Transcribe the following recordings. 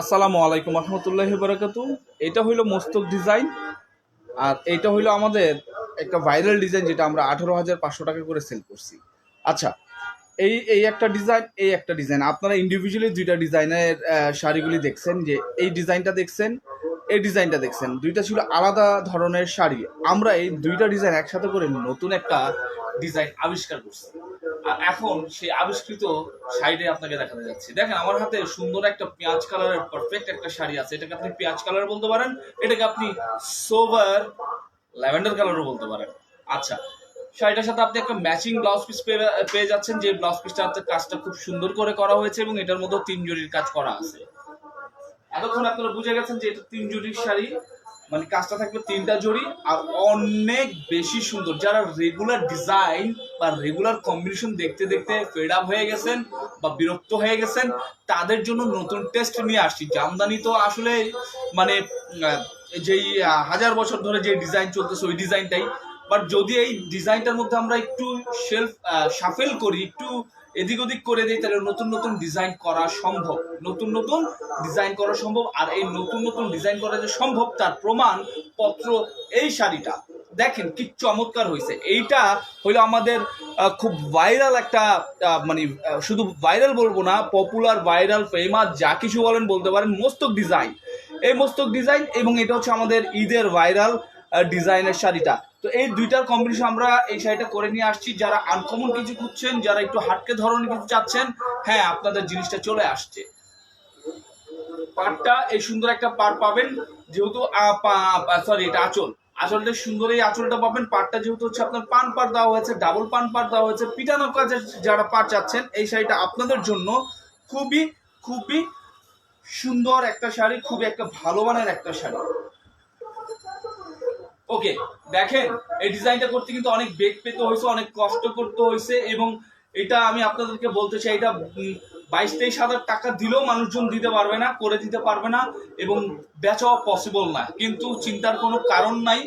আসসালামু আলাইকুম রহমতুল্লাহ বারাকাতু। এটা হইল মস্তক ডিজাইন, আর এইটা হইল আমাদের একটা ভাইরাল ডিজাইন যেটা আমরা আঠারো হাজার পাঁচশো টাকা করে সেল করছি। আচ্ছা এই এই একটা ডিজাইন, এই একটা ডিজাইন। আপনারা ইন্ডিভিজুয়ালি দুইটা ডিজাইনের শাড়িগুলি দেখছেন যে এই ডিজাইনটা দেখছেন, এই ডিজাইনটা দেখছেন। দুইটা ছিল আলাদা ধরনের শাড়ি। আমরা এই দুইটা ডিজাইন একসাথে করে নতুন একটা ডিজাইন আবিষ্কার করছি। এখন সেই আবিষ্কৃত শাড়িটা আপনাকে দেখাতে যাচ্ছি। দেখেন, আমার হাতে সুন্দর একটা পেঁয়াজ কালারের পারফেক্ট একটা শাড়ি আছে। এটাকে আপনি পেঁয়াজ কালার বলতে পারেন, এটাকে আপনি সোভার ল্যাভেন্ডার কালারও বলতে পারেন। আচ্ছা শাড়িটার সাথে আপনি একটা ম্যাচিং ব্লাউজ পিস পেয়ে যাচ্ছেন, যে ব্লাউজ পিসটা পিসটাতে কাজটা খুব সুন্দর করে করা হয়েছে এবং এটার মধ্যে তিন জরির কাজ করা আছে। এতক্ষণ আপনারা বুঝে গেছেন যে এটা তিন জরির শাড়ি। মানে কাজটা থাকবে তিনটা জড়ি আর অনেক বেশি সুন্দর। যারা রেগুলার ডিজাইন বা রেগুলার কম্বিনেশন দেখতে দেখতে ফেড আপ হয়ে গেছেন বা বিরক্ত হয়ে গেছেন, তাদের জন্য নতুন টেস্ট নিয়ে আসছি। জামদানি তো আসলে মানে যেই হাজার বছর ধরে যে ডিজাইন চলতেছে, ওই ডিজাইনটাই বাট যদি এই ডিজাইনটার মধ্যে আমরা একটু শেলফ সাফেল করি, একটু এদিক ওদিক করে দিই, তাহলে নতুন নতুন ডিজাইন করা সম্ভব। নতুন নতুন ডিজাইন করা সম্ভব, আর এই নতুন নতুন ডিজাইন করা যে সম্ভব, তার প্রমাণ পত্র এই শাড়িটা। দেখেন কি চমৎকার হয়েছে। এইটা হলো আমাদের খুব ভাইরাল একটা মানে শুধু ভাইরাল বলব না পপুলার ভাইরাল ফেমাস যা কিছু বলেন বলতে পারেন, মস্তক ডিজাইন এই মস্তক ডিজাইন এবং এটা হচ্ছে আমাদের ঈদের ভাইরাল ডিজাইনের শাড়িটা। তো এই দুইটার কম্বিনেশন আমরা এই শাড়িটা করে নিয়ে আসছি। যারা আনকমন কিছু খুঁজছেন, যারা একটু হাটকে ধরনের কিছু চাচ্ছেন হ্যাঁ আপনাদের জিনিসটা চলে আসছে। পাড়টা এই সুন্দর একটা পাড় পাবেন, যেহেতু সরি এটা আঁচল। আঁচলটা সুন্দর এই আঁচলটা পাবেন। পাড়টা যেহেতু হচ্ছে আপনার পান পাড় দেওয়া হয়েছে ডাবল পান পাড় দেওয়া হয়েছে। পিটানো কাজের যারা পাড় চাচ্ছেন, এই শাড়িটা আপনাদের জন্য খুবই খুবই সুন্দর একটা শাড়ি, খুবই একটা ভালো মানের একটা শাড়ি। ওকে দেখেন, এই ডিজাইনটা করতে কিন্তু অনেক বেগ পেতে হয়েছে, অনেক কষ্ট করতে হয়েছে এবং এটা আমি আপনাদেরকে বলতে চাই, এটা বাইশ তেইশ হাজার টাকা দিলেও মানুষজন দিতে পারবে না, করে দিতে পারবে না এবং বেচাও পসিবল না। কিন্তু চিন্তার কোনো কারণ নাই,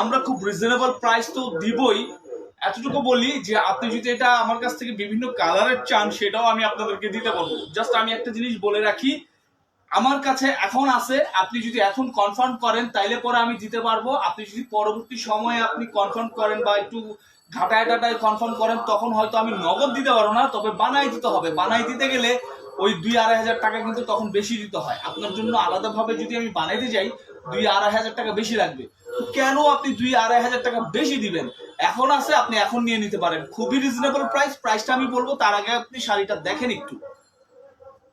আমরা খুব রিজনেবল প্রাইস তো দিবই। এতটুকু বলি যে, আপনি যদি এটা আমার কাছ থেকে বিভিন্ন কালারের চান, সেটাও আমি আপনাদেরকে দিতে পারব জাস্ট আমি একটা জিনিস বলে রাখি আমার কাছে এখন আছে, আপনি যদি এখন কনফার্ম করেন, তাইলে পরে আমি দিতে পারব। আপনি যদি পরবর্তী সময়ে আপনি কনফার্ম করেন বা একটু ঘাটায় টাটায় কনফার্ম করেন, তখন হয়তো আমি নগদ দিতে পারব না, তবে বানাই দিতে হবে। বানাই দিতে গেলে ওই দুই আড়াই হাজার টাকা কিন্তু তখন বেশি দিতে হয়। আপনার জন্য আলাদাভাবে যদি আমি বানাইতে যাই, দুই আড়াই হাজার টাকা বেশি লাগবে। তো কেন আপনি দুই আড়াই হাজার টাকা বেশি দিবেন? এখন আছে, আপনি এখন নিয়ে নিতে পারেন। খুবই রিজনেবল প্রাইস প্রাইসটা আমি বলব, তার আগে আপনি শাড়িটা দেখেন একটু।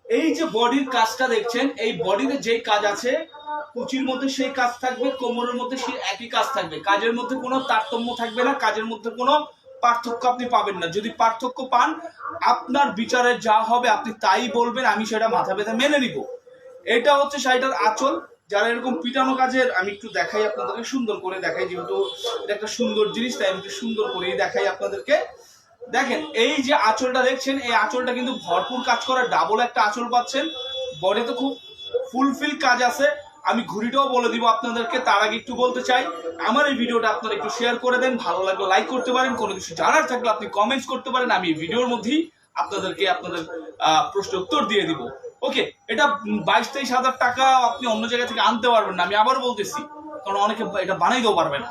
এই যে বডির কাজটা দেখছেন, এই বডিতে যেই কাজ আছে, কুচির মধ্যে সেই কাজ থাকবে, কোমরের মধ্যে সেই একই কাজ থাকবে। কাজের মধ্যে কোনো তারতম্য থাকবে না, কাজের মধ্যে কোনো পার্থক্য আপনি পাবেন না। যদি পার্থক্য পান, আপনার বিচারে যা হবে, আপনি তাই বলবেন, আমি সেটা মাথা ব্যথা মেনে নিব। এটা হচ্ছে শাড়িটার আঁচল। যারা এরকম পিটানো কাজের, আমি একটু দেখাই আপনাদেরকে, সুন্দর করে দেখাই, যেহেতু এটা একটা সুন্দর জিনিস, তাই আমি একটু সুন্দর করেই দেখাই আপনাদেরকে। দেখেন এই যে আঁচলটা দেখছেন এই আঁচলটা কিন্তু ভরপুর কাজ করা ডাবল একটা আঁচল পাচ্ছেন। বডিতে খুব ফুলফিল কাজ আছে। আমি ঘুড়িটাও বলে দিব আপনাদেরকে তার আগে একটু বলতে চাই। আমার এই ভিডিওটা আপনারা একটু শেয়ার করে দেন ভালো লাগলে লাইক করতে পারেন কোনো কিছু জানার থাকলে আপনি কমেন্টস করতে পারেন আমি এই ভিডিওর মধ্যেই আপনাদেরকে আপনাদের আহ, প্রশ্নের উত্তর দিয়ে দিব। ওকে এটা বাইশ তেইশ হাজার টাকা আপনি অন্য জায়গা থেকে আনতে পারবেন না আমি আবার বলতেছি কারণ অনেকে এটা বানাইতেও পারবে না।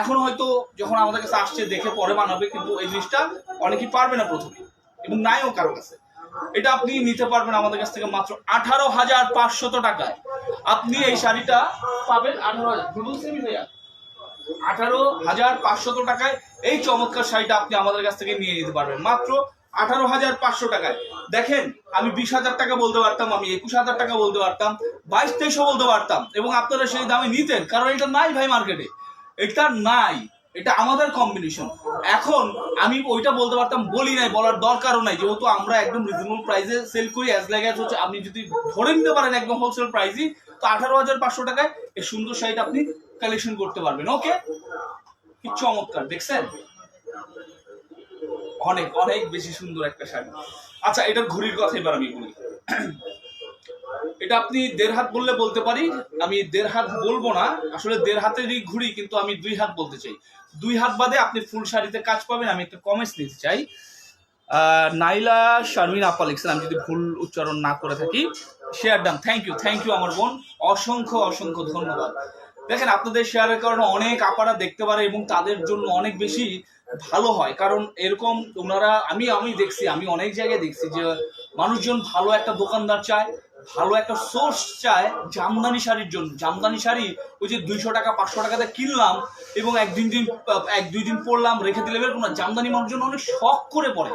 এখন হয়তো যখন আমাদের কাছে আসছে, দেখে পরে বানাবে কিন্তু এই জিনিসটা অনেকেই পারবে না প্রথমে, এবং নাইও কারও কাছে। এটা আপনি নিতে পারবেন আমাদের কাছ থেকে মাত্র আঠারো হাজার পাঁচশত টাকায়। আপনি এই শাড়িটা পাবেন আঠারো হাজার আঠারো হাজার পাঁচশত টাকায় এই চমৎকার শাড়িটা আপনি আমাদের কাছ থেকে নিয়ে নিতে পারবেন। মাত্র আঠারো হাজার পাঁচশো টাকায়। দেখেন, আমি বিশ হাজার টাকা বলতে পারতাম, আমি একুশ হাজার টাকা বলতে পারতাম, বাইশ তেইশও বলতে পারতাম, এবং আপনারা সেই দামে নিতেন, কারণ এটা নাই ভাই মার্কেটে এটা নাই, এটা আমাদের কম্বিনেশন এখন আমি ওইটা বলতে পারতাম, বলি নাই, বলার দরকারও নাই, যেহেতু আমরা একদম রিজনেবল প্রাইসে সেল করি অ্যাজ লাইক অ্যাজ হচ্ছে আপনি যদি ধরে নিতে পারেন একদম হোলসেল প্রাইসই তো আঠারো হাজার পাঁচশো টাকায় এই সুন্দর শাড়িটা আপনি কালেকশন করতে পারবেন ওকে কি চমৎকার, দেখছেন? অনেক অনেক বেশি সুন্দর একটা শাড়ি। আচ্ছা এটার ঘড়ির কথা এবার আমি বলি। এটা আপনি দেড় হাত বললে বলতে পারি। আমি দেড় হাত বলব না। আসলে দেড় হাতেরই ঘুড়ি, কিন্তু আমি দুই হাত বলতে চাই। দুই হাত বাদে আপনি ফুল শাড়িতে কাজ পাবেন। আমি একটা কমেন্টস দিতে চাই। নাইলা শারমিন আপা লিখছেন, আমি যদি ভুল উচ্চারণ না করে থাকি। Share done thank you thank you আমার বোন। অসংখ্য অসংখ্য ধন্যবাদ। দেখেন, আপনাদের শেয়ারের কারণে অনেক আপারা দেখতে পারে এবং তাদের জন্য অনেক বেশি ভালো হয়। কারণ এরকম ওনারা, আমি আমি দেখছি, আমি অনেক জায়গায় দেখছি যে মানুষজন ভালো একটা দোকানদার চায়। ভালো একটা সোর্স চায় জামদানি শাড়ির জন্য। জামদানি শাড়ি ওই যে দুইশো টাকা, পাঁচশো টাকাতে কিনলাম এবং এক দুই দিন, এক দুই দিন পরলাম, রেখে দিলাম এরকম না জামদানি মানুষজন অনেক শখ করে পড়ে।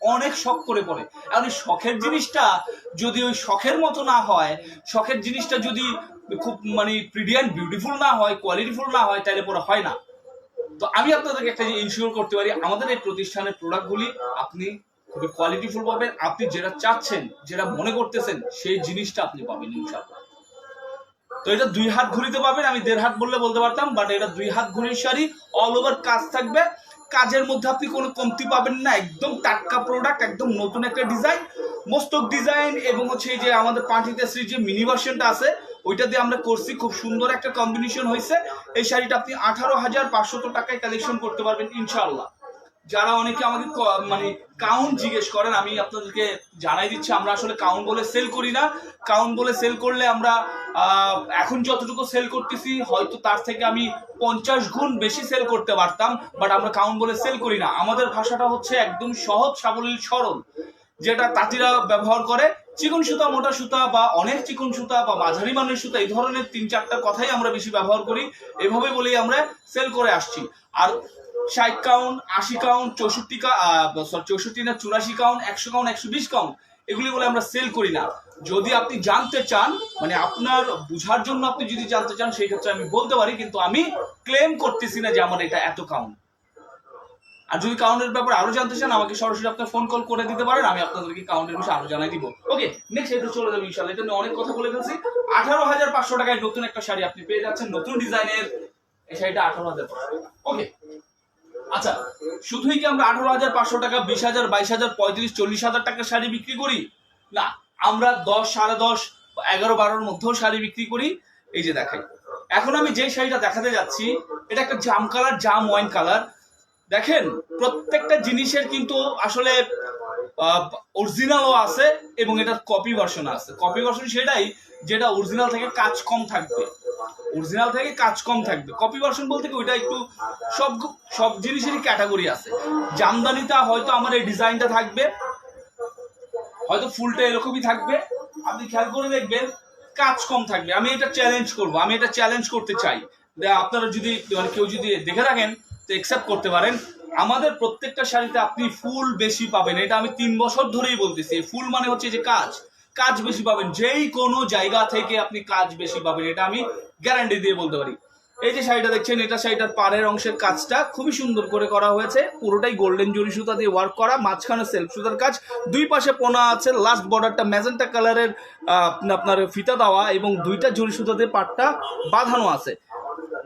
অনেক শখ করে পড়ে। এখন এই শখের জিনিসটা যদি ওই শখের মতো না হয়, শখের জিনিসটা যদি খুব মানে প্রিডিয়ান বিউটিফুল না হয় কোয়ালিটিফুল না হয়, তাহলে পরে হয় না। তো আমি আপনাদেরকে একটা ইনশিওর করতে পারি, আমাদের এই প্রতিষ্ঠানের প্রোডাক্টগুলি আপনি খুবই কোয়ালিটিফুল পাবেন। আপনি যেটা চাচ্ছেন, যেটা মনে করতেছেন, সেই জিনিসটা আপনি পাবেন ইনশাআল্লাহ। তো এটা দুই হাত ঘুরিতে পাবেন, আমি দেড় হাত বললে বলতে পারতাম বাট এটা দুই হাত ঘুরির শাড়ি অল ওভার কাজ থাকবে। কাজের মধ্যে আপনি কোনো কমতি পাবেন না, একদম টাটকা প্রোডাক্ট একদম নতুন একটা ডিজাইন মস্তক ডিজাইন এবং হচ্ছে এই যে আমাদের পার্টিতে শ্রী যে মিনি ভার্সনটা আছে, ওইটা দিয়ে আমরা করছি, খুব সুন্দর একটা কম্বিনেশন হয়েছে। এই শাড়িটা আপনি আঠারো হাজার পাঁচশত টাকায় কালেকশন করতে পারবেন ইনশাআল্লাহ। যারা অনেকে আমাকে মানে কাউন্ট জিজ্ঞেস করেন, আমি আপনাদেরকে জানাই দিচ্ছি, আমরা আসলে কাউন্ট বলে সেল করি না। কাউন্ট বলে সেল করলে আমরা এখন যতটুকু সেল করতেছি, হয়তো তার থেকে আমি পঞ্চাশ গুণ বেশি সেল করতে পারতাম, বাট আমরা কাউন্ট বলে সেল করি না। আমাদের ভাষাটা হচ্ছে একদম সহজ সাবলীল সরল, যেটা তাঁতিরা ব্যবহার করে। চিকন সুতা, মোটা সুতা বা অনেক চিকন সুতা বা মাঝারি মানের সুতা, এই ধরনের তিন চারটা কথাই আমরা বেশি ব্যবহার করি। এভাবে বলেই আমরা সেল করে আসছি। আর ষাট কাউন্ট আশি কাউন্ট চৌষট্টি চৌষট্টি না, চুরাশি কাউন্ট একশো কাউন্ট একশো বিশ কাউন্ট এগুলি বলে আমরা সেল করি না। যদি আপনি জানতে চান মানে আপনার বুঝার জন্য আপনি যদি জানতে চান, সেই ক্ষেত্রে আমি বলতে পারি, কিন্তু আমি ক্লেম করতেছি না যে আমার এটা এত কাউন্ট আর যদি কাউন্টের ব্যাপারে আরও জানতে চান, আমাকে সরাসরি আপনার ফোন কল করে দিতে পারেন, আমি আপনাদেরকে কাউন্টের বিষয়ে আরও জানাই দিব। ওকে নেক্সট এটা চলে যাবে ইনশাল্লাহ এটা নিয়ে অনেক কথা বলে ফেলছি। আঠারো হাজার পাঁচশো টাকায় নতুন একটা শাড়ি আপনি পেয়ে যাচ্ছেন, নতুন ডিজাইনের এই শাড়িটা আঠারো হাজার ওকে আচ্ছা শুধুই কি আমরা আঠারো হাজার পাঁচশো টাকা, বিশ হাজার, বাইশ হাজার, পঁয়ত্রিশ, চল্লিশ হাজার টাকার শাড়ি বিক্রি করি? না, আমরা দশ, সাড়ে দশ, এগারো, বারোর মধ্যেও শাড়ি বিক্রি করি। এই যে দেখেন, এখন আমি যে শাড়িটা দেখাতে যাচ্ছি, এটা একটা জাম কালার, জাম ওয়াইন কালার। দেখেন, প্রত্যেকটা জিনিসের কিন্তু আসলে অরিজিনালও আছে এবং এটার কপি ভার্সন আছে। কপি ভার্সন সেটাই যেটা অরিজিনাল থেকে কাজ কম থাকবে। অরিজিনাল থেকে কাজ কম থাকবে। কপি ভার্সন বলতে কি ওইটা একটু সব সব জিনিসেরই ক্যাটাগরি আছে। জামদানিটা হয়তো আমার এই ডিজাইনটা থাকবে। হয়তো ফুলটা এরকমই থাকবে। আপনি খেয়াল করে দেখবেন কাজ কম থাকবে। আমি এটা চ্যালেঞ্জ করব। আমি এটা চ্যালেঞ্জ করতে চাই। আপনারা যদি মানে কেউ যদি দেখে থাকেন, তো একসেপ্ট করতে পারেন। আমাদের প্রত্যেকটা শাড়িতে আপনি ফুল বেশি পাবেন। এটা আমি তিন বছর ধরেই বলতেছি। ফুল মানে হচ্ছে যে কাজ। কাজ বেশি পাবেন। যেই কোনো জায়গা থেকে আপনি কাজ বেশি পাবেন, এটা আমি গ্যারান্টি দিয়ে বলতে পারি। এই যে শাড়িটা দেখছেন, এটা শাড়িটার পাড়ের অংশের কাজটা খুবই সুন্দর করে করা হয়েছে। পুরোটাই গোল্ডেন জরি সুতা দিয়ে ওয়ার্ক করা, মাঝখানে সেলফ সুতার কাজ। দুই পাশে পোনা আছে লাস্ট বর্ডারটা ম্যাজেন্টা কালারের আপনার ফিতা দেওয়া এবং দুইটা জরি সুতা দিয়ে পাটটা বাঁধানো আছে।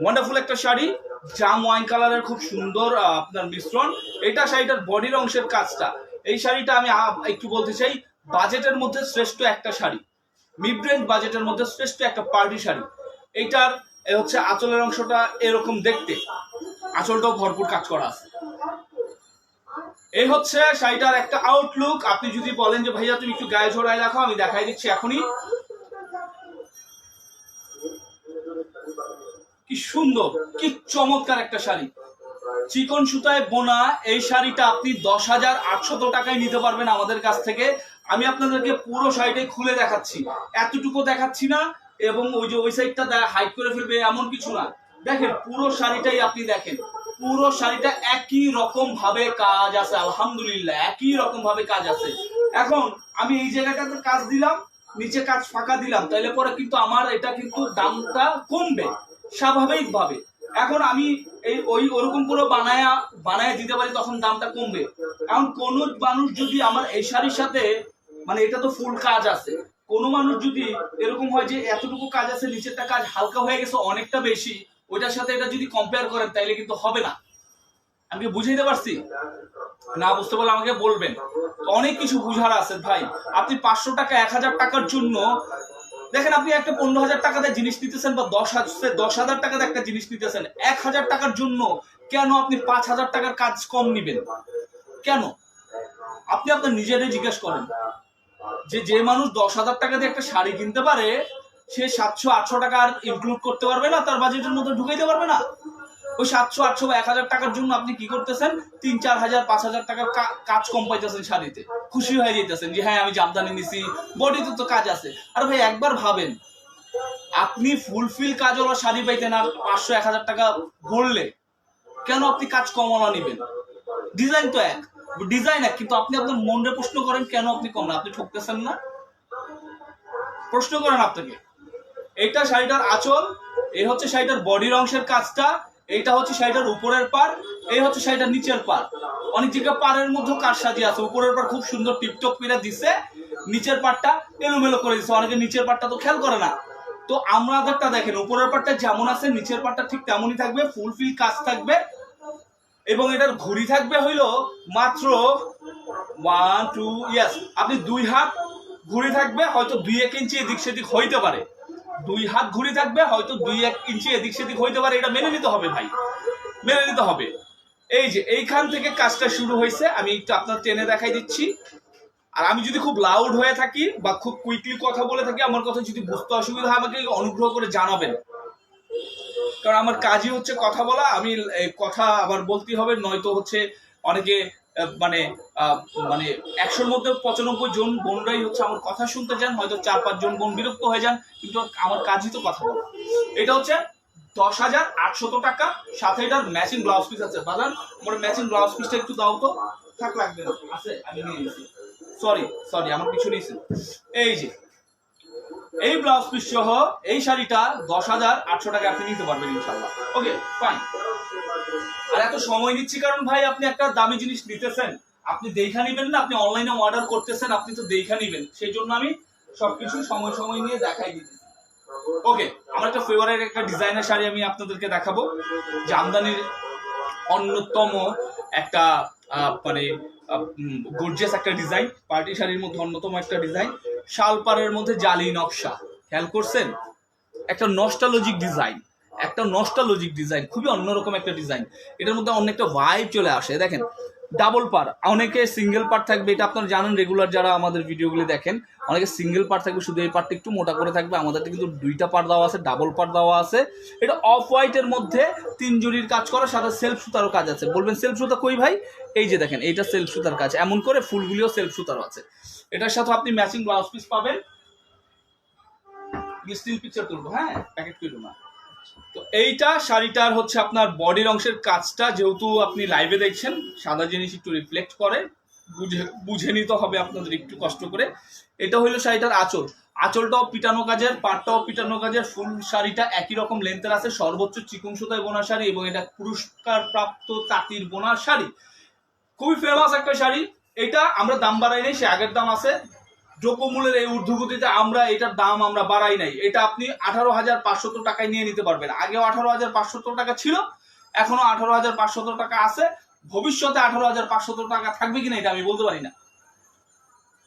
ওয়ান্ডারফুল একটা শাড়ি। জাম ওয়াইন কালারের খুব সুন্দর আপনার মিশ্রণ। এটা শাড়িটার বডির অংশের কাজটা। এই শাড়িটা আমি একটু বলতে চাই, বাজেটের মধ্যে শ্রেষ্ঠ একটা শাড়ি। রেঞ্জ বাজেটের মধ্যে শ্রেষ্ঠ একটা পার্টি শাড়ি। এইটার হচ্ছে আঁচলের অংশটা এরকম দেখতে। আঁচলটাও ভরপুর কাজ করা আছে। এই হচ্ছে শাড়িটার একটা আউটলুক আপনি যদি বলেন যে, ভাইয়া, তুমি একটু গায়ে ঝোড়ায় রাখো আমি দেখাই দিচ্ছি এখনই। কি সুন্দর, কি চমৎকার একটা শাড়ি। চিকন সুতায় বোনা, এই শাড়িটা আপনি দশ হাজার আটশত টাকায় নিতে পারবেন আমাদের কাছ থেকে। আমি আপনাদেরকে পুরো শাড়িটাই খুলে দেখাচ্ছি। এতটুকু দেখাচ্ছি না, এবং ওই যে ওই সাইডটা হাইট করে ফেলবে এমন কিছু না। দেখেন, পুরো শাড়িটাই আপনি দেখেন। পুরো শাড়িটা একই রকম ভাবে কাজ আছে, আলহামদুলিল্লাহ, একই রকম ভাবে কাজ আছে। এখন আমি এই জায়গাটাতে কাজ দিলাম, নিচে কাজ ফাঁকা দিলাম তাহলে পরে কিন্তু আমার এটা কিন্তু দামটা কমবে। স্বাভাবিক ভাবে এখন আমি এই ওই ওরকম করে বানায়া, বানায় দিতে পারি, তখন দামটা কমবে। এখন কোন মানুষ যদি আমার এই শাড়ির সাথে মানে এটা তো ফুল কাজ আছে। কোনো মানুষ যদি এরকম হয় যে এতটুকু কাজ আছে, নিচেরটা কাজ হালকা হয়ে গেছে, অনেকটা বেশি, ওইটার সাথে এটা যদি কম্পেয়ার করেন, তাইলে কিন্তু হবে না। আমি বুঝাইতে পারছি? না বুঝতে পারলে আমাকে বলবেন। অনেক কিছু বুঝার আছে, ভাই। আপনি পাঁচশো টাকা, এক হাজার টাকার জন্য দেখেন আপনি একটা পনেরো হাজার টাকাতে জিনিস নিতেছেন বা দশ হাজার দশ হাজার টাকাতে একটা জিনিস নিতেছেন, এক হাজার টাকার জন্য কেন আপনি পাঁচ হাজার টাকার কাজ কম নিবেন? কেন? আপনি আপনার নিজেরাই জিজ্ঞেস করেন। যে যে মানুষ দশ হাজার টাকা দিয়ে একটা শাড়ি কিনতে পারে, সে সাতশো, আটশো টাকা আর ইনক্লুড করতে পারবে না, তার বাজেটের মধ্যে ঢুকাইতে পারবে না। ওই সাতশো, আটশো বা এক হাজার টাকার জন্য আপনি কি করতেছেন? তিন, চার হাজার, পাঁচ হাজার টাকার কাজ কম পাইতেছেন শাড়িতে। খুশি হয়ে যেতেছেন যে হ্যাঁ আমি জামদানি নিছি। বডিতে তো কাজ আছে। আর ভাই, একবার ভাবেন। আপনি ফুলফিল কাজওয়ালা শাড়ি পাইতেন আর পাঁচশো, এক হাজার টাকা ভরলে কেন আপনি কাজ কমওয়ালা নেবেন? ডিজাইন তো এক। ডিজাইন এক, কিন্তু আপনি আপনার মনে প্রশ্ন করেন, কেন আপনি কম না? আপনি ঠকতেছেন না? প্রশ্ন করেন আপনাকে। এইটা শাড়িটার আঁচল, এই হচ্ছে শাড়িটার বডির অংশের কাজটা। এইটা হচ্ছে শাড়িটার উপরের পার এই হচ্ছে শাড়িটার নিচের পার অনেক জায়গায় পাড়ের মধ্যে কাজ সাজিয়ে আছে, উপরের পার খুব সুন্দর টিপটপ করে দিছে, নিচের পাটটা এলোমেলো করে দিছে। অনেকে নিচের পাটটা তো খেয়াল করে না। তো আমাদেরটা দেখেন, উপরের পাটটা যেমন আছে, নিচের পাটটা ঠিক তেমনই থাকবে ফুলফিল কাজ থাকবে। এবং এটার ঘুড়ি থাকবে হইল মাত্র ওয়ান টু ইয়াস আপনি দুই হাত ঘুড়ি থাকবে, হয়তো দুই, এক ইঞ্চি এদিক সেদিক হইতে পারে। দুই হাত ঘুরে থাকবে, হয়তো দুই এক ইঞ্চি এদিক সেদিক হইতে পারে, এটা মেনে নিতে হবে ভাই। মেনে নিতে হবে। এই যে, এইখান থেকে কাজটা শুরু হয়েছে, আমি একটু আপনার টেনে দেখাই দিচ্ছি। আর আমি যদি খুব লাউড হয়ে থাকি বা খুব কুইকলি কথা বলে থাকি, আমার কথা যদি বুঝতে অসুবিধা হয়, আমাকে অনুগ্রহ করে জানাবেন। কারণ আমার কাজই হচ্ছে কথা বলা, আমি কথা আবার বলতে হবে, নয়তো হচ্ছে অনেকে মানে মানে একশোর মধ্যে পঁচানব্বই জন বোনরাই হচ্ছে আমার কথা শুনতে যান, হয়তো চার, পাঁচ জন বোন বিরক্ত হয়ে যান, কিন্তু আমার কাজই তো কথা বলা। এটা হচ্ছে দশ হাজার আটশত টাকা, সাথে এটার ম্যাচিং ব্লাউজ পিস আছে। বাজান, আমার ম্যাচিং ব্লাউজ পিসটা একটু দাও তো। থাক, লাগবে না। আছে, আমি নিয়ে নিয়েছি সরি সরি আমার কিছু নিয়েছি। এই যে, এই ব্লাউজ পিস সহ এই শাড়িটা দশ হাজার আটশো টাকা আপনি নিতে পারবেন ইনশাল্লাহ। ওকে ফাইন আর এত সময় নিচ্ছি কারণ ভাই আপনি একটা দামি জিনিস নিতেছেন। আপনি দেখা নিবেন না, আপনি অনলাইনে অর্ডার করতেছেন, আপনি তো দেখা নিবেন। সেই জন্য আমি সবকিছু সময় সময় নিয়ে দেখাই দিতেছি। ওকে আমার একটা ফেভারিট একটা ডিজাইনের শাড়ি আমি আপনাদেরকে দেখাবো। জামদানির অন্যতম একটা মানে গর্জিয়াস একটা ডিজাইন পার্টি শাড়ির মধ্যে অন্যতম একটা ডিজাইন শালপাড়ের মধ্যে জালি নকশা। খেয়াল করছেন? একটা নস্টালজিক ডিজাইন একটা নস্টালজিক ডিজাইন খুবই অন্যরকম একটা ডিজাইন এটার মধ্যে অনেকটা ভাইব চলে আসে। দেখেন ডাবল পার অনেকে সিঙ্গেল পার্ট থাকবে, এটা আপনারা জানেন রেগুলার যারা আমাদের ভিডিওগুলি দেখেন, অনেকে সিঙ্গেল পার্ট থাকবে, শুধু এই পার্টটা একটু মোটা করে থাকবে আমাদেরটা কিন্তু দুইটা পার্ট দেওয়া আছে ডাবল পার্ট দেওয়া আছে। এটা অফ হোয়াইটের মধ্যে তিন জুড়ির কাজ করা, সাথে সেলফ সুতারও কাজ আছে। বলবেন সেলফ সুতা কই ভাই? এই যে দেখেন, এইটা সেলফ সুতার কাজ। এমন করে ফুলগুলিও সেলফ সুতারও আছে। এটার সাথে আপনি ম্যাচিং ব্লাউজ পিস পাবেন। স্টিল পিকচার তুলবো হ্যাঁ? প্যাকেট করব না। তো এইটা শাড়িটার হচ্ছে আপনার বডির অংশের কাজটা, যেহেতু আপনি লাইভে দেখছেন, সাদা জিনিস একটু রিফ্লেক্ট করে, বুঝে বুঝে নিতে হবে আপনাদের একটু কষ্ট করে। এটা হইল শাড়িটার আঁচল। আঁচলটাও পিটানো কাজের, পাটটাও পিটানো কাজের, ফুল শাড়িটা একই রকম লেন্থের আছে, সর্বোচ্চ চিকুন সুতায় বোনা শাড়ি এবং এটা পুরস্কার প্রাপ্ত তাঁতির বোনা শাড়ি। খুবই ফেমাস একটা শাড়ি। এটা আমরা দাম বাড়াই নাই সে আগের দাম আছে। দ্রব্যমূল্যের এই ঊর্ধ্বগতিতে আমরা এটার দাম আমরা বাড়াই নাই। এটা আপনি আঠারো হাজার পাঁচশত টাকায় নিয়ে নিতে পারবেন। আগেও আঠারো হাজার পাঁচশত টাকা ছিল এখনও আঠারো হাজার পাঁচশত টাকা আছে। ভবিষ্যতে আঠারো হাজার পাঁচশত টাকা থাকবে কিনা এটা আমি বলতে পারি না।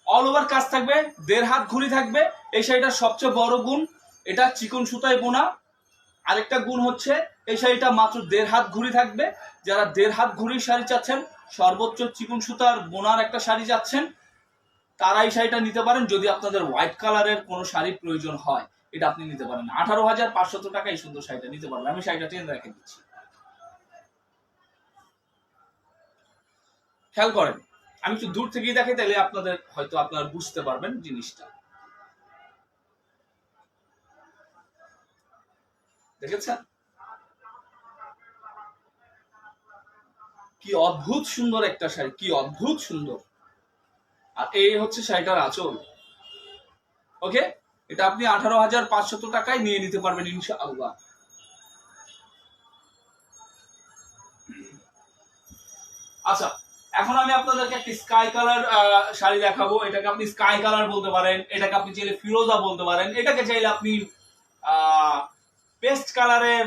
অল ওভার কাজ থাকবে, দেড় হাত ঘুড়ি থাকবে, এই শাড়িটার সবচেয়ে বড় গুণ, এটা চিকন সুতায় বোনা। আরেকটা গুণ হচ্ছে, এই শাড়িটা মাত্র দেড় হাত ঘুড়ি থাকবে। যারা দেড় হাত ঘুড়ির শাড়ি চাচ্ছেন, সর্বোচ্চ চিকন সুতার বোনার একটা শাড়ি যাচ্ছেন তারা এই শাড়িটা নিতে পারেন যদি আপনাদের হোয়াইট কালারের কোনো শাড়ি প্রয়োজন হয়। এটা আপনি নিতে পারেন। আঠারো হাজার পাঁচশত টাকা এই সুন্দর শাড়িটা নিতে পারবেন। আমি শাড়িটা টেনে রেখে দিচ্ছি। খেয়াল করেন, আমি একটু দূর থেকেই দেখাই তাহলে আপনাদের হয়তো আপনারা বুঝতে পারবেন জিনিসটা। দেখেছেন? কি অদ্ভুত সুন্দর একটা শাড়ি, কি অদ্ভুত সুন্দর। আর এই হচ্ছে শাড়িটার আঁচল। ওকে এটা আপনি আঠারো হাজার পাঁচশত টাকায় নিয়ে নিতে পারবেন ইনশা আল্লাহ আচ্ছা এখন আমি আপনাদেরকে একটা স্কাই কালার শাড়ি দেখাবো। এটাকে আপনি স্কাই কালার বলতে পারেন, এটাকে আপনি চাইলে ফিরোজা বলতে পারেন, এটাকে চাইলে আপনি পেস্ট কালারের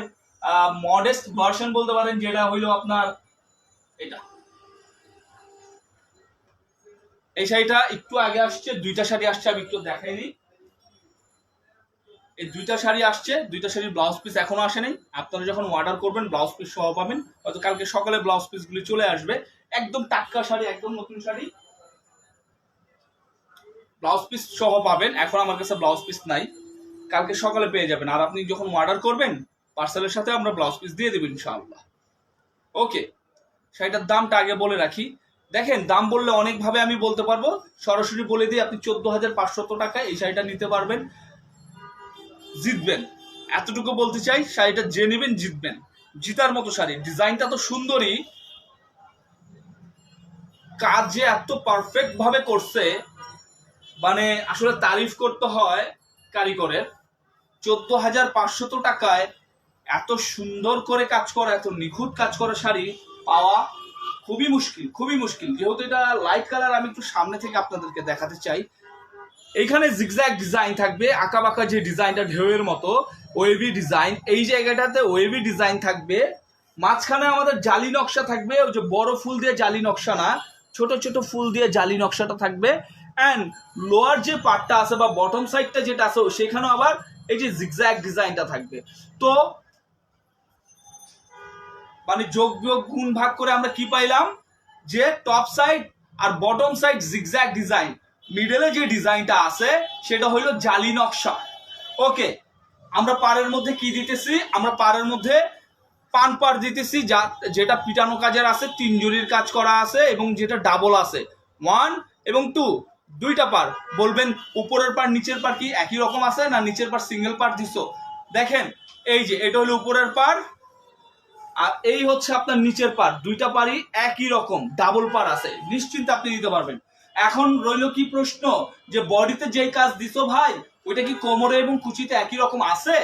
মডেস্ট ভার্সন বলতে পারেন, যেটা হইল আপনার এটা। এই শাড়িটা একটু আগে আসছে, দুইটা শাড়ি আসছে, আমি একটু দেখাইনি। এই দুইটা শাড়ি আসছে, দুইটা শাড়ির ব্লাউজ পিস এখনও আসে নাই আপনারা যখন অর্ডার করবেন ব্লাউজ পিস সহ পাবেন। হয়তো কালকে সকালে ব্লাউজ পিস গুলি চলে আসবে। একদম টাটকা শাড়ি, একদম নতুন শাড়ি। ব্লাউজ পিস সহ পাবেন। এখন আমার কাছে ব্লাউজ পিস নাই। কালকে সকালে পেয়ে যাবেন। আর আপনি যখন অর্ডার করবেন পার্সেলের সাথে আমরা ব্লাউজ পিস দিয়ে দেবো ইনশাআল্লাহ। ওকে শাড়িটার দামটা আগে বলে রাখি। দেখেন, দাম বললে অনেকভাবে আমি বলতে পারব। সরাসরি বলে দিই, আপনি চোদ্দ হাজার পাঁচশত টাকা এই শাড়িটা নিতে পারবেন। জিতবেন। এতটুকু বলতে চাই, শাড়িটা যে নেবেন জিতবেন। জিতার মতো শাড়ি। ডিজাইনটা তো সুন্দরই কাজ যে এত পারফেক্ট ভাবে করছে মানে আসলে তারিফ করতে হয় কারিগরের। চোদ্দ হাজার পাঁচশত টাকায় এত সুন্দর করে কাজ করা, এত নিখুঁত কাজ করা শাড়ি পাওয়া খুবই মুশকিল খুবই মুশকিল। যেহেতু এটা লাইট কালার আমি একটু সামনে থেকে আপনাদেরকে দেখাতে চাই। এইখানে জিগজ্যাগ ডিজাইন থাকবে আঁকা বাঁকা যে ডিজাইনটা ঢেউয়ের মতো ওয়েভি ডিজাইন এই জায়গাটাতে ওয়েভি ডিজাইন থাকবে। মাঝখানে আমাদের জালি নকশা থাকবে, ওই যে বড় ফুল দিয়ে জালি নকশা না, ছোট ছোট ফুল দিয়ে জালি নকশাটা থাকবে। অ্যান্ড লোয়ার যে পার্টটা আছে বা বটম সাইডটা যেটা আছে, সেখানেও আবার এই যে জিগজ্যাগ ডিজাইনটা থাকবে। তো মানে যোগ বিয়োগ গুণ ভাগ করে আমরা কি পাইলাম? যে টপ সাইড আর বটম সাইড জিগজ্যাগ ডিজাইন মিডলে যে ডিজাইনটা আছে, সেটা হইল জালি নকশা। ওকে আমরা পাড়ের মধ্যে কি দিতেছি? আমরা পাড়ের মধ্যে পান পার দিতেছি, যা, যেটা পিটানো কাজের আছে, তিন জুড়ির কাজ করা আছে এবং যেটা ডাবল আছে। ওয়ান এবং টু দুইটা পার বলবেন উপরের পার নিচের পার কি একই রকম আছে না নিচের পার সিঙ্গেল পার দিছো? দেখেন, এই যে, এটা হলো উপরের পার আর এই হচ্ছে আপনার নিচের পার দুইটা পারই একই রকম ডাবল পার আছে। নিশ্চিন্তে আপনি দিতে পারবেন। এখন রইল কি প্রশ্ন যে বডিতে যেই কাজ দিছো ভাই, ওইটা কি কোমরে এবং কুচিতে একই রকম আছে?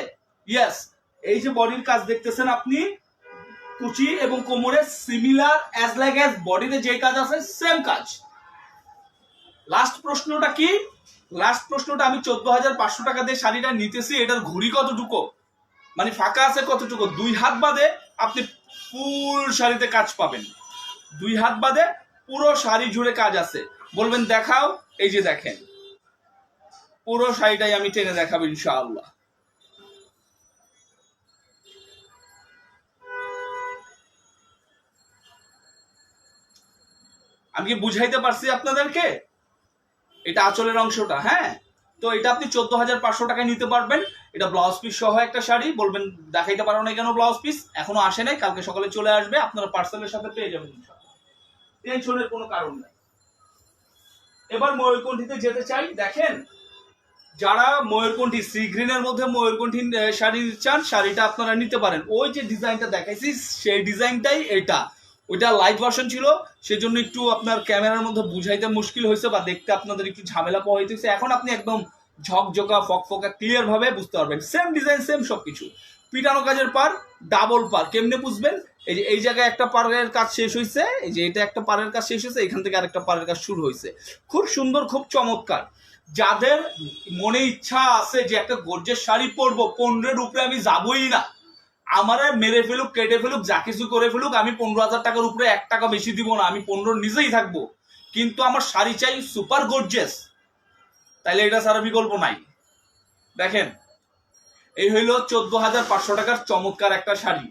ইয়েস এই যে বডির কাজ দেখতেছেন আপনি, কুচি এবং কোমরে সিমিলার অ্যাজ লাইক অ্যাজ বডিতে যে কাজ আছে সেম কাজ। লাস্ট প্রশ্নটা কি? লাস্ট প্রশ্নটা আমি চোদ্দ হাজার পাঁচশো টাকা দিয়ে শাড়িটা নিতেছি, এটার ঘুড়ি কতটুকু? মানে ফাঁকা আছে কতটুকু? দুই হাত বাদে আপনি ফুল শাড়িতে কাজ পাবেন। দুই হাত বাদে পুরো শাড়ি জুড়ে কাজ আছে। বলবেন, দেখাও, এই যে দেখেন। পুরো শাড়িটাই আমি টেনে দেখাবো ইনশাআল্লাহ। আমি কি বুঝাইতে পারছি আপনাদেরকে? এটা আঁচলের অংশটা হ্যাঁ? তো এটা আপনি চোদ্দ হাজার পাঁচশো টাকায় নিতে পারবেন। এটা ব্লাউজ পিস সহ একটা শাড়ি, বলবেন দেখাইতে পারো না কেন ব্লাউজ পিস এখনও আসে নাই, কালকে সকালে চলে আসবে, আপনারা পার্সেলের সাথে পেয়ে যাবেন টেনশনের কোনো কারণ নাই। এবার ময়ূরকণ্ঠীতে যেতে চাই, দেখেন, যারা ময়ূরকণ্ঠী সি গ্রিনের মধ্যে ময়ূরকণ্ঠী শাড়ি চান, শাড়িটা আপনারা নিতে পারেন। ওই যে ডিজাইনটা দেখাইছি, সেই ডিজাইনটাই এটা। ওইটা লাইট ভার্সন ছিল, সেজন্য একটু আপনার ক্যামেরার মধ্যে বুঝাইতে মুশকিল হয়েছে বা দেখতে আপনাদের একটু ঝামেলা পাওয়া পোহাইতেছে এখন আপনি একদম ঝকঝকা, ফকফকা ক্লিয়ার ভাবে বুঝতে পারবেন। সেম ডিজাইন সেম সব কিছু পিটানো কাজের পার ডাবল পার। কেমনে বুঝবেন? এই যে, এই জায়গায় একটা পারের কাজ শেষ হয়েছে এই যে, এটা একটা পারের কাজ শেষ হয়েছে এখান থেকে আরেকটা পারের কাজ শুরু হয়েছে খুব সুন্দর, খুব চমৎকার। যাদের মনে ইচ্ছা আছে যে একটা গর্জের শাড়ি পরবো পনেরোর উপরে আমি যাবই না। আমার মেরে ফেলুক, কেটে ফেলুক, যা কিছু করে ফেলুক, আমি পনেরো হাজার টাকার উপরে এক টাকা বেশি দিব না, আমি পনেরো নিজেই থাকব। কিন্তু আমার শাড়ি চাই সুপার গর্জেস তাইলে এটা ছাড়া বিকল্প নাই। দেখেন, এই হইল চোদ্দ হাজার পাঁচশো টাকার চমৎকার একটা শাড়ি।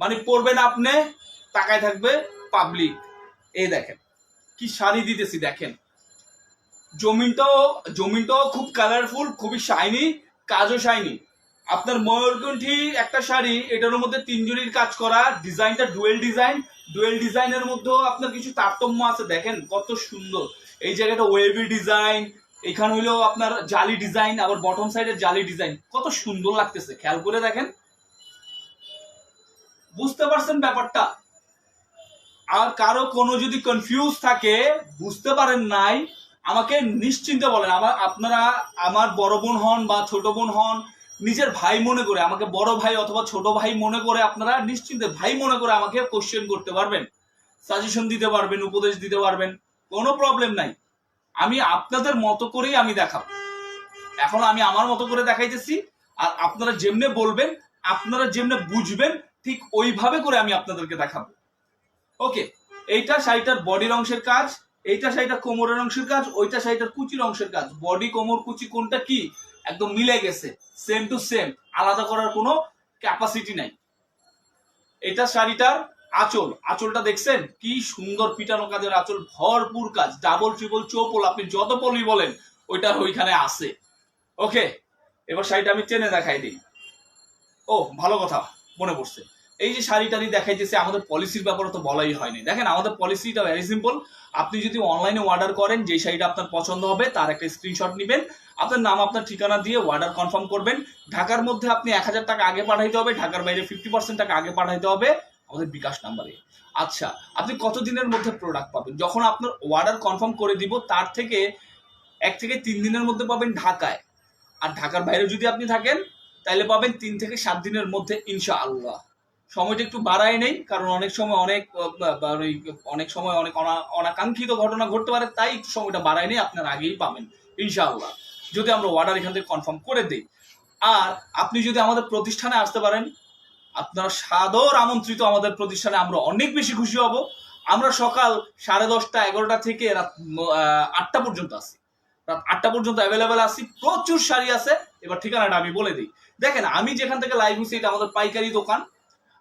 মানে পরবেন আপনি টাকায় থাকবে পাবলিক এই দেখেন, কি শাড়ি দিতেছি দেখেন। জমিনটাও জমিনটাও খুব কালারফুল খুবই শাইনি কাজও শাইনি আপনার ময়ূরকণ্ঠী একটা শাড়ি, এটার মধ্যে তিন জুড়ির কাজ করা, ডিজাইনটা ডুয়েল ডিজাইন ডুয়েল ডিজাইনের মধ্যেও আপনার কিছু তারতম্য আছে। দেখেন কত সুন্দর। এই জায়গাটা ওয়েভি ডিজাইন এখানে হইল আপনার জালি ডিজাইন, আবার বটম সাইডের জালি ডিজাইন। কত সুন্দর লাগতেছে, খেয়াল করে দেখেন। বুঝতে পারছেন ব্যাপারটা? আর কারও কোনো যদি কনফিউজ থাকে, বুঝতে পারেন নাই, আমাকে নিশ্চিন্তে বলেন। আমার, আপনারা আমার বড় বোন হন বা ছোট বোন হন, নিজের ভাই মনে করে, আমাকে বড় ভাই অথবা ছোট ভাই মনে করে, আপনারা নিশ্চিন্তে ভাই মনে করে আমাকে কোশ্চেন করতে পারবেন। সাজেশন দিতে পারবেন, উপদেশ দিতে পারবেন, কোনো প্রবলেম নাই। আমি আপনাদের মতো করেই আমি দেখাবো। এখন আমি আমার মতো করে দেখাইতেছি, আর আপনারা যেমনে বলবেন, আপনারা যেমনে বুঝবেন, ঠিক ওইভাবে করে আমি আপনাদেরকে দেখাবো। ওকে, এইটা শাড়িটার বডির অংশের কাজ, এইটা শাড়িটার কোমরের অংশের কাজ, ওইটা শাড়িটার কুচির অংশের কাজ। বডি কোমর, কুচি কোনটা কি, একদম মিলে গেছে সেম টু সেম আলাদা করার কোনো ক্যাপাসিটি নাই। এটা শাড়িটার আঁচল, আঁচলটা দেখছেন? কি সুন্দর পিটানো কাজের আঁচল, ভরপুর কাজ ডাবল ট্রিপল চৌপল, আপনি যত পলই বলেন, ওইটা ওইখানে আছে। ওকে এবার শাড়িটা আমি টেনে দেখাই দিই। ও, ভালো কথা, মনে পড়ছে। এই যে শাড়ি টাড়ি দেখাইতেছে, আমাদের পলিসির ব্যাপারে তো বলাই হয়নি। দেখেন, আমাদের পলিসিটা ভেরি সিম্পল আপনি যদি অনলাইনে অর্ডার করেন যে শাড়িটা আপনার পছন্দ হবে, তার একটা স্ক্রিনশট নেবেন। আপনার নাম, আপনার ঠিকানা দিয়ে অর্ডার কনফার্ম করবেন। ঢাকার মধ্যে আপনি এক হাজার টাকা আগে পাঠাইতে হবে, ঢাকার বাইরে ফিফটি পার্সেন্ট টাকা আগে পাঠাইতে হবে। আমাদের বিকাশ নাম্বারে। আচ্ছা আপনি কত দিনের মধ্যে প্রোডাক্ট পাবেন? যখন আপনার অর্ডার কনফার্ম করে দিব, তার থেকে এক থেকে তিন দিনের মধ্যে পাবেন ঢাকায়। আর ঢাকার বাইরে যদি আপনি থাকেন, তাহলে পাবেন তিন থেকে সাত দিনের মধ্যে ইনশা আল্লাহ সময়টা একটু বাড়ায় নেই, কারণ অনেক সময় অনেক অনেক সময় অনেক অনা- অনাকাঙ্ক্ষিত ঘটনা ঘটতে পারে, তাই একটু সময়টা বাড়ায় নেই, আপনার আগেই পাবেন, ইনশাআল্লাহ। যদি আমরা অর্ডার এখান থেকে কনফার্ম করে দিই। আর আপনি যদি আমাদের প্রতিষ্ঠানে আসতে পারেন আপনারা সাদর আমন্ত্রিত আমাদের প্রতিষ্ঠানে আমরা অনেক বেশি খুশি হব। আমরা সকাল সাড়ে দশটা, এগারোটা থেকে রাত আটটা পর্যন্ত আসি রাত আটটা পর্যন্ত অ্যাভেলেবেল আছি, প্রচুর শাড়ি আছে। এবার ঠিকানাটা আমি বলে দিই। দেখেন, আমি যেখান থেকে লাইভ হচ্ছি এটা আমাদের পাইকারি দোকান।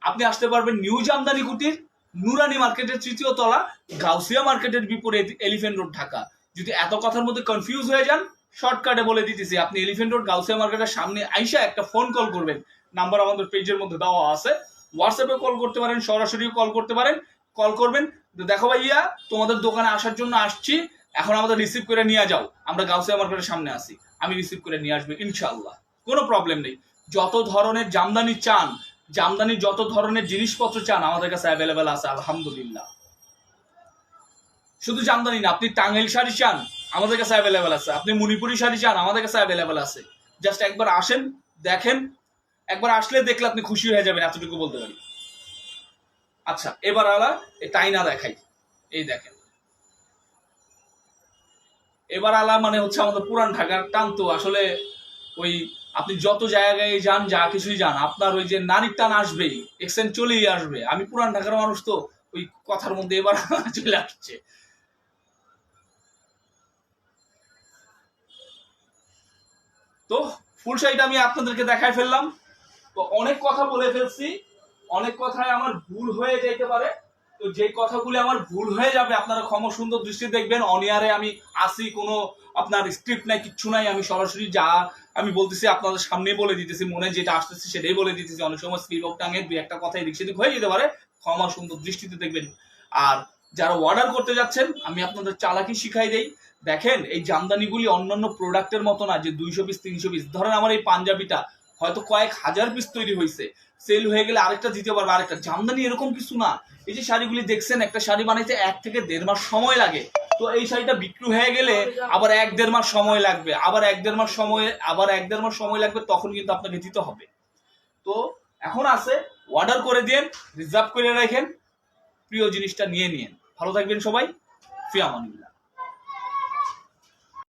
আপনি আসতে পারবেন নিউ জামদানি কুটির, নুরানি মার্কেটের তৃতীয় তলা, গাউসিয়া মার্কেটের বিপরীত এলিফেন্ট রোড ঢাকা। যদি এত কথার মধ্যে কনফিউজ হয়ে যান শর্টকাটে বলে দিতেছি, আপনি এলিফেন্ট রোড গাউসিয়া মার্কেটের সামনে আইসা একটা ফোন কল করবেন। নাম্বার আমাদের পেজের মধ্যে দেওয়া আছে। হোয়াটসঅ্যাপে কল করতে পারেন সরাসরিও কল করতে পারেন কল করবেন। দেখো ভাইয়া, তোমাদের দোকানে আসার জন্য আসছি। এখন আমাদের রিসিভ করে নিয়ে যাও। আমরা গাউসিয়া মার্কেটের সামনে আসি আমি রিসিভ করে নিয়ে আসব, ইনশাআল্লাহ। কোনো প্রবলেম নেই। যত ধরনের জামদানি চান, জামদানি যত ধরনের জিনিসপত্র চান, আমাদের কাছে অ্যাভেলেবেল আছে, আলহামদুলিল্লাহ। শুধু জামদানি না, আপনি টাঙ্গাইল শাড়ি চান, আমাদের কাছে অ্যাভেলেবেল আছে। আপনি মণিপুরি শাড়ি চান, আমাদের কাছে অ্যাভেলেবেল আছে। জাস্ট একবার আসেন, দেখেন একবার আসলে দেখলে আপনি খুশি হয়ে যাবেন, এতটুকু বলতে পারি। আচ্ছা এবার আলা, এই টাইনা দেখাই। এই দেখেন। এবার আলা মানে হচ্ছে আমাদের পুরান ঢাকার টান তো আসলে ওই আপনি যত জায়গায় যান, যা কিছুই যান, আপনার ওই যে নারীর টান আসবেই এক্সেন্ট চলেই আসবে। আমি পুরান ঢাকার মানুষ তো, ওই কথার মধ্যে এবার চলে আসছে। তো ফুল শাড়িটা আমি আপনাদেরকে দেখায় ফেললাম। তো অনেক কথা বলে ফেলছি। অনেক কথায় আমার ভুল হয়ে যাইতে পারে। তো যে কথাগুলি আমার ভুল হয়ে যাবে, আপনারা ক্ষমা সুন্দর দৃষ্টি দেখবেন। অনিয়ারে আমি আসি, কোনো আপনার স্ক্রিপ্ট নাই, কিচ্ছু নাই। আমি সরাসরি যা আমি বলতেছি আপনাদের সামনে বলে দিতেছি, মনে যেটা আসতেছে সেটাই বলে দিতেছি। অনেক সময় স্ক্রিপ্ট টাঙে দুই একটা কথা এদিক সেদিক হয়ে যেতে পারে। ক্ষমা সুন্দর দৃষ্টিতে দেখবেন। আর যারা অর্ডার করতে যাচ্ছেন, আমি আপনাদের চালাকি শিখাই দেই। দেখেন, এই জামদানিগুলি অন্যান্য প্রোডাক্টের মতো না, যে দুইশো পিস তিনশো পিস ধরেন আমার এই পাঞ্জাবিটা হয়তো কয়েক হাজার পিস তৈরি হয়েছে সেল হয়ে গেলে আরেকটা দিতে পারবে আরেকটা। জামদানি এরকম কিছু না। এই যে শাড়িগুলি দেখছেন, একটা শাড়ি বানাইতে এক থেকে দেড় মাস সময় লাগে। তো এই শাড়িটা বিক্রি হয়ে গেলে আবার এক দেড় মাস সময় লাগবে। আবার এক দেড় মাস সময়, আবার এক দেড় মাস সময় লাগবে, তখন কিন্তু আপনাকে দিতে হবে। তো এখন আছে অর্ডার করে দিন রিজার্ভ করে রাখেন, প্রিয় জিনিসটা নিয়ে নিন ভালো থাকবেন সবাই। ফিয়ামানুল্লাহ।